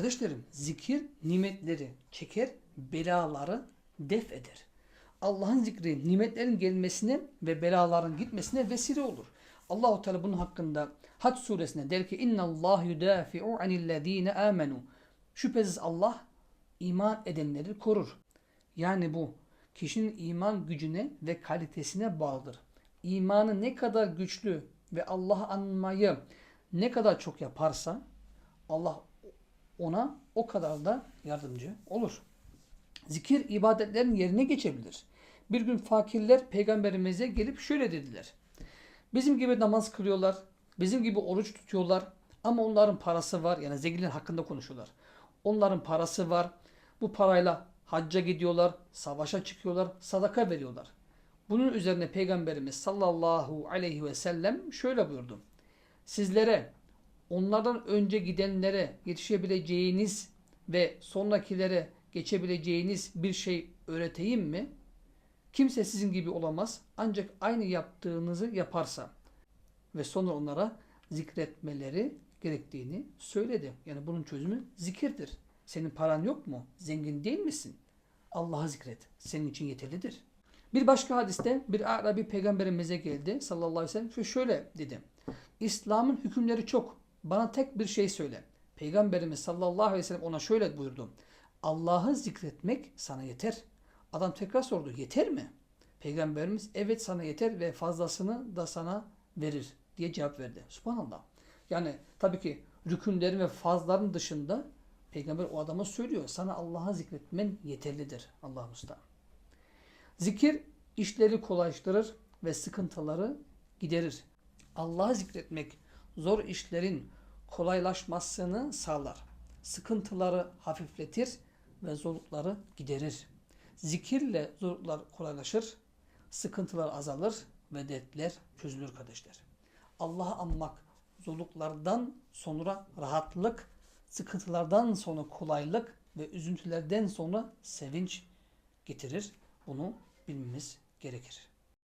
Kardeşlerim zikir nimetleri çeker, belaları def eder. Allah'ın zikri nimetlerin gelmesine ve belaların gitmesine vesile olur. Allahu Teala bunun hakkında Hac suresinde der ki inna Allah yudafi'u anillezine amenu. Şüphesiz Allah iman edenleri korur. Yani bu kişinin iman gücüne ve kalitesine bağlıdır. İmanı ne kadar güçlü ve Allah'ı anmayı ne kadar çok yaparsa Allah ona o kadar da yardımcı olur. Zikir ibadetlerin yerine geçebilir. Bir gün fakirler peygamberimize gelip şöyle dediler. Bizim gibi namaz kılıyorlar, bizim gibi oruç tutuyorlar ama onların parası var. Yani zenginler hakkında konuşuyorlar. Onların parası var. Bu parayla hacca gidiyorlar, savaşa çıkıyorlar, sadaka veriyorlar. Bunun üzerine Peygamberimiz sallallahu aleyhi ve sellem şöyle buyurdu. Sizlere onlardan önce gidenlere yetişebileceğiniz ve sonrakilere geçebileceğiniz bir şey öğreteyim mi? Kimse sizin gibi olamaz ancak aynı yaptığınızı yaparsa ve sonra onlara zikretmeleri gerektiğini söyledi. Yani bunun çözümü zikirdir. Senin paran yok mu? Zengin değil misin? Allah'ı zikret. Senin için yeterlidir. Bir başka hadiste bir Arabi peygamberimize geldi sallallahu aleyhi ve sellem şöyle dedi. İslam'ın hükümleri çok. Bana tek bir şey söyle. Peygamberimiz sallallahu aleyhi ve sellem ona şöyle buyurdu. Allah'ı zikretmek sana yeter. Adam tekrar sordu. Yeter mi? Peygamberimiz evet sana yeter ve fazlasını da sana verir diye cevap verdi. Subhanallah. Yani tabii ki rükünlerin ve fazların dışında Peygamber o adama söylüyor. Sana Allah'ı zikretmen yeterlidir. Allah usta. Zikir işleri kolaylaştırır ve sıkıntıları giderir. Allah'ı zikretmek zor işlerin kolaylaşmasını sağlar. Sıkıntıları hafifletir ve zorlukları giderir. Zikirle zorluklar kolaylaşır, sıkıntılar azalır ve dertler çözülür kardeşler. Allah'ı anmak zorluklardan sonra rahatlık, sıkıntılardan sonra kolaylık ve üzüntülerden sonra sevinç getirir. Bunu bilmemiz gerekir.